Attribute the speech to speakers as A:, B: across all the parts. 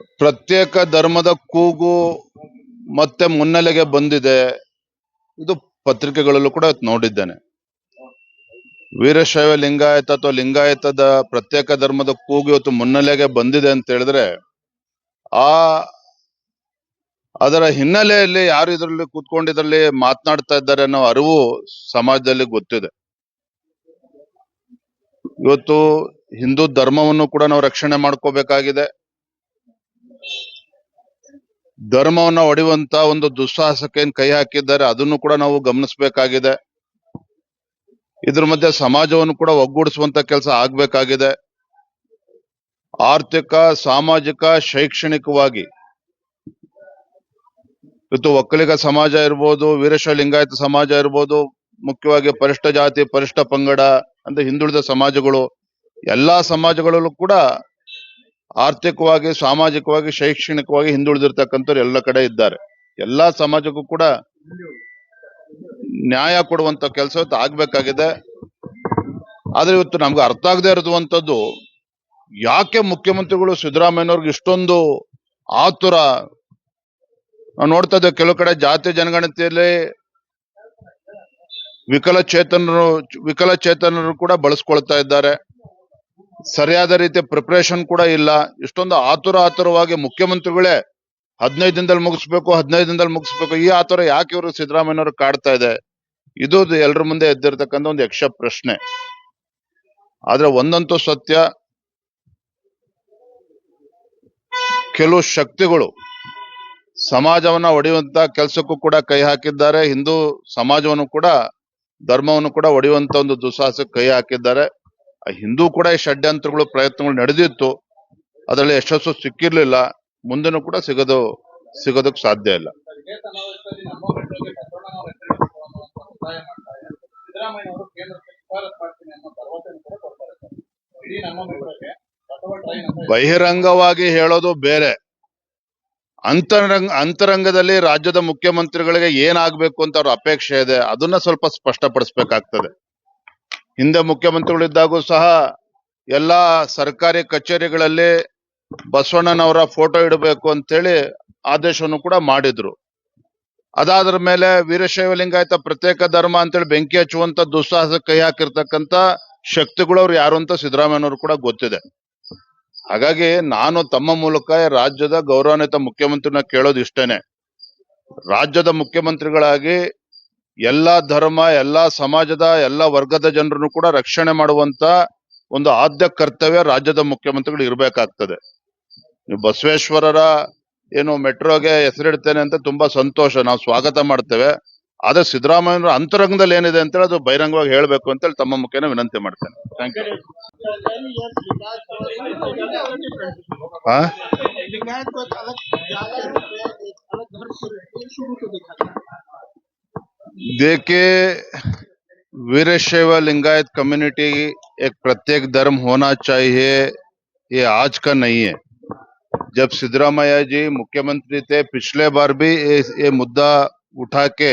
A: ಪ್ರತ್ಯೇಕ ಧರ್ಮದ ಕೂಗು ಮತ್ತೆ ಮುನ್ನೆಲೆಗೆ ಬಂದಿದೆ. ಇದು ಪತ್ರಿಕೆಗಳಲ್ಲೂ ಕೂಡ ನೋಡಿದ್ದೇನೆ. ವೀರಶೈವ ಲಿಂಗಾಯತ ಅಥವಾ ಲಿಂಗಾಯತದ ಪ್ರತ್ಯೇಕ ಧರ್ಮದ ಕೂಗು ಇವತ್ತು ಮುನ್ನೆಲೆಗೆ ಬಂದಿದೆ ಅಂತ ಹೇಳಿದ್ರೆ, ಆ ಅದರ ಹಿನ್ನೆಲೆಯಲ್ಲಿ ಯಾರು ಇದರಲ್ಲಿ ಕೂತ್ಕೊಂಡಿದ್ರಲ್ಲಿ ಮಾತನಾಡ್ತಾ ಇದ್ದಾರೆ ಅನ್ನೋ ಅರಿವು ಸಮಾಜದಲ್ಲಿ ಗೊತ್ತಿದೆ. ಇವತ್ತು ಹಿಂದೂ ಧರ್ಮವನ್ನು ಕೂಡ ನಾವು ರಕ್ಷಣೆ ಮಾಡ್ಕೋಬೇಕಾಗಿದೆ. ಧರ್ಮವನ್ನ ಹೊಡೆಯುವಂತ ಒಂದು ದುಸ್ಸಾಹಸಕ್ಕೆ ಕೈ ಹಾಕಿದ್ದಾರೆ, ಅದನ್ನು ಕೂಡ ನಾವು ಗಮನಿಸಬೇಕಾಗಿದೆ. ಇದ್ರ ಮಧ್ಯೆ ಸಮಾಜವನ್ನು ಕೂಡ ಒಗ್ಗೂಡಿಸುವಂತ ಕೆಲಸ ಆಗ್ಬೇಕಾಗಿದೆ. ಆರ್ಥಿಕ, ಸಾಮಾಜಿಕ, ಶೈಕ್ಷಣಿಕವಾಗಿ. ಇವತ್ತು ಒಕ್ಕಲಿಗ ಸಮಾಜ ಇರ್ಬೋದು ವೀರಶ ಲಿಂಗಾಯತ ಸಮಾಜ ಇರ್ಬೋದು, ಮುಖ್ಯವಾಗಿ ಪರಿಷ್ಠ ಜಾತಿ, ಪರಿಷ್ಠ ಪಂಗಡ ಅಂದ್ರೆ ಹಿಂದುಳಿದ ಸಮಾಜಗಳು, ಎಲ್ಲಾ ಸಮಾಜಗಳಲ್ಲೂ ಕೂಡ ಆರ್ಥಿಕವಾಗಿ, ಸಾಮಾಜಿಕವಾಗಿ, ಶೈಕ್ಷಣಿಕವಾಗಿ ಹಿಂದುಳಿದಿರ್ತಕ್ಕಂಥವ್ರು ಎಲ್ಲ ಕಡೆ ಇದ್ದಾರೆ. ಎಲ್ಲಾ ಸಮಾಜಕ್ಕೂ ಕೂಡ ನ್ಯಾಯ ಕೊಡುವಂತ ಕೆಲಸ ಆಗ್ಬೇಕಾಗಿದೆ. ಆದ್ರೆ ಇವತ್ತು ನಮ್ಗೆ ಅರ್ಥ ಆಗದೆ ಇರುವಂತದ್ದು ಯಾಕೆ ಮುಖ್ಯಮಂತ್ರಿಗಳು ಸಿದ್ದರಾಮಯ್ಯನವ್ರಿಗೆ ಇಷ್ಟೊಂದು ಆತುರ? ನಾವು ನೋಡ್ತಾ ಇದ್ದೇವೆ ಕೆಲವು ಕಡೆ ಜಾತಿ ಜನಗಣತಿಯಲ್ಲಿ ವಿಕಲಚೇತನರು ವಿಕಲಚೇತನರು ಕೂಡ ಬಳಸ್ಕೊಳ್ತಾ ಇದ್ದಾರೆ. ಸರಿಯಾದ ರೀತಿಯ ಪ್ರಿಪರೇಷನ್ ಕೂಡ ಇಲ್ಲ. ಇಷ್ಟೊಂದು ಆತುರ ಆತುರವಾಗಿ ಮುಖ್ಯಮಂತ್ರಿಗಳೇ ಹದಿನೈದು ದಿನದಲ್ಲಿ ಮುಗಿಸ್ಬೇಕು ಹದಿನೈದು ದಿನದಲ್ಲಿ ಮುಗಿಸ್ಬೇಕು. ಈ ಆತುರ ಯಾಕೆ ಇವರು ಸಿದ್ದರಾಮಯ್ಯನವರು ಕಾಡ್ತಾ ಇದೆ? ಇದು ಎಲ್ಲರ ಮುಂದೆ ಎದ್ದಿರ್ತಕ್ಕಂಥ ಒಂದು ಯಕ್ಷ ಪ್ರಶ್ನೆ. ಆದ್ರೆ ಒಂದಂತೂ ಸತ್ಯ, ಕೆಲವು ಶಕ್ತಿಗಳು ಸಮಾಜವನ್ನ ಒಡೆಯುವಂತ ಕೆಲಸಕ್ಕೂ ಕೂಡ ಕೈ ಹಾಕಿದ್ದಾರೆ. ಹಿಂದೂ ಸಮಾಜವನ್ನು ಕೂಡ, ಧರ್ಮವನ್ನು ಕೂಡ ಒಡೆಯುವಂತ ಒಂದು ದುಸ್ಸಾಹಸಕ್ಕೆ ಕೈ ಹಾಕಿದ್ದಾರೆ. ಹಿಂದೂ ಕೂಡ ಈ ಷಡ್ಯಂತ್ರಗಳು, ಪ್ರಯತ್ನಗಳು ನಡೆದಿತ್ತು. ಅದರಲ್ಲಿ ಯಶಸ್ಸು ಸಿಕ್ಕಿರ್ಲಿಲ್ಲ. ಮುಂದೆನೂ ಕೂಡ ಸಿಗೋದು, ಸಿಗೋದಕ್ಕೆ ಸಾಧ್ಯ ಇಲ್ಲ. ಬಹಿರಂಗವಾಗಿ ಹೇಳೋದು ಬೇರೆ. ಅಂತರಂಗ, ಅಂತರಂಗದಲ್ಲಿ ರಾಜ್ಯದ ಮುಖ್ಯಮಂತ್ರಿಗಳಿಗೆ ಏನಾಗ್ಬೇಕು ಅಂತ ಅವ್ರ ಅಪೇಕ್ಷೆ ಇದೆ. ಅದನ್ನ ಸ್ವಲ್ಪ ಸ್ಪಷ್ಟಪಡಿಸ್ಬೇಕಾಗ್ತದೆ. ಹಿಂದೆ ಮುಖ್ಯಮಂತ್ರಿಗಳಿದ್ದಾಗೂ ಸಹ ಎಲ್ಲ ಸರ್ಕಾರಿ ಕಚೇರಿಗಳಲ್ಲಿ ಬಸವಣ್ಣನವರ ಫೋಟೋ ಇಡಬೇಕು ಅಂತೇಳಿ ಆದೇಶವನ್ನು ಕೂಡ ಮಾಡಿದ್ರು. ಅದಾದ್ರ ಮೇಲೆ ವೀರಶೈವ ಲಿಂಗಾಯತ ಪ್ರತ್ಯೇಕ ಧರ್ಮ ಅಂತೇಳಿ ಬೆಂಕಿ ಹಚ್ಚುವಂತ ದುಸ್ಸಾಹಸ ಕೈ ಹಾಕಿರ್ತಕ್ಕಂತ ಶಕ್ತಿಗಳು ಅವ್ರು ಯಾರು ಅಂತ ಸಿದ್ದರಾಮಯ್ಯನವರು ಕೂಡ ಗೊತ್ತಿದೆ. ಹಾಗಾಗಿ ನಾನು ತಮ್ಮ ಮೂಲಕ ರಾಜ್ಯದ ಗೌರವಾನ್ವಿತ ಮುಖ್ಯಮಂತ್ರಿನ ಕೇಳೋದು ಇಷ್ಟೇನೆ ರಾಜ್ಯದ ಮುಖ್ಯಮಂತ್ರಿಗಳಾಗಿ ಎಲ್ಲಾ ಧರ್ಮ ಎಲ್ಲ ಸಮಾಜದ ಎಲ್ಲ ವರ್ಗದ ಜನರನ್ನು ಕೂಡ ರಕ್ಷಣೆ ಮಾಡುವಂತ ಒಂದು ಆದ್ಯ ಕರ್ತವ್ಯ ರಾಜ್ಯದ ಮುಖ್ಯಮಂತ್ರಿಗಳು ಇರಬೇಕಾಗ್ತದೆ ನೀವು ಬಸವೇಶ್ವರರ ಏನು ಮೆಟ್ರೋಗೆ ಹೆಸರಿಡ್ತೇನೆ ಅಂತ ತುಂಬಾ ಸಂತೋಷ ನಾವು ಸ್ವಾಗತ ಮಾಡ್ತೇವೆ ಆದ್ರೆ ಸಿದ್ದರಾಮಯ್ಯನವರ ಅಂತರಂಗದಲ್ಲಿ ಏನಿದೆ ಅಂತ ಹೇಳಿ ಅದು ಬಹಿರಂಗವಾಗಿ ಹೇಳ್ಬೇಕು ಅಂತ ಹೇಳಿ ತಮ್ಮ ಮುಖೇನ ವಿನಂತಿ ಮಾಡ್ತೇನೆ ಥ್ಯಾಂಕ್ ಯು देखिए वीरशैव लिंगायत कम्युनिटी एक प्रत्येक धर्म होना चाहिए ये आज का नहीं है। जब सिद्धरामैया जी मुख्यमंत्री थे पिछले बार भी ये, मुद्दा उठा के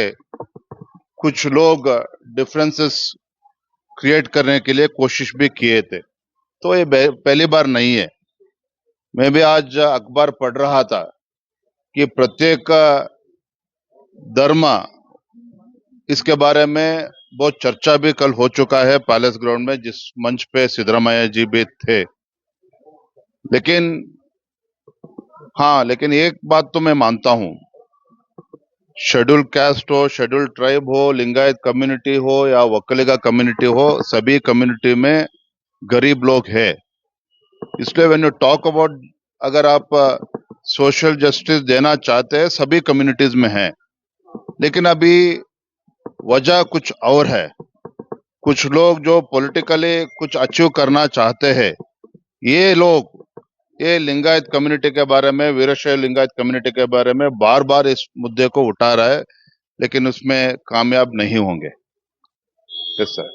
A: कुछ लोग डिफरेंसेस क्रिएट करने के लिए कोशिश भी किए थे। तो ये पहली बार नहीं है। मैं भी आज अखबार पढ़ रहा था कि प्रत्येक धर्म इसके बारे में बहुत चर्चा भी कल हो चुका है पैलेस ग्राउंड में, जिस मंच पे सिद्धरामैया जी भी थे। लेकिन हाँ लेकिन एक बात तो मैं मानता हूँ। शेड्यूल कास्ट हो, शेड्यूल ट्राइब हो, लिंगायत कम्युनिटी हो या वकलिगा कम्युनिटी हो, सभी कम्युनिटी में गरीब लोग है। इसलिए व्हेन यू टॉक अबाउट अगर आप सोशल जस्टिस देना चाहते हैं, सभी कम्युनिटीज में है। लेकिन अभी वजह कुछ और है। कुछ लोग जो पॉलिटिकली कुछ अचीव करना चाहते हैं, ये लोग, ये लिंगायत कम्युनिटी के बारे में वीरशैव लिंगायत कम्युनिटी के बारे में बार बार इस मुद्दे को उठा रहा है, लेकिन उसमें कामयाब नहीं होंगे। सर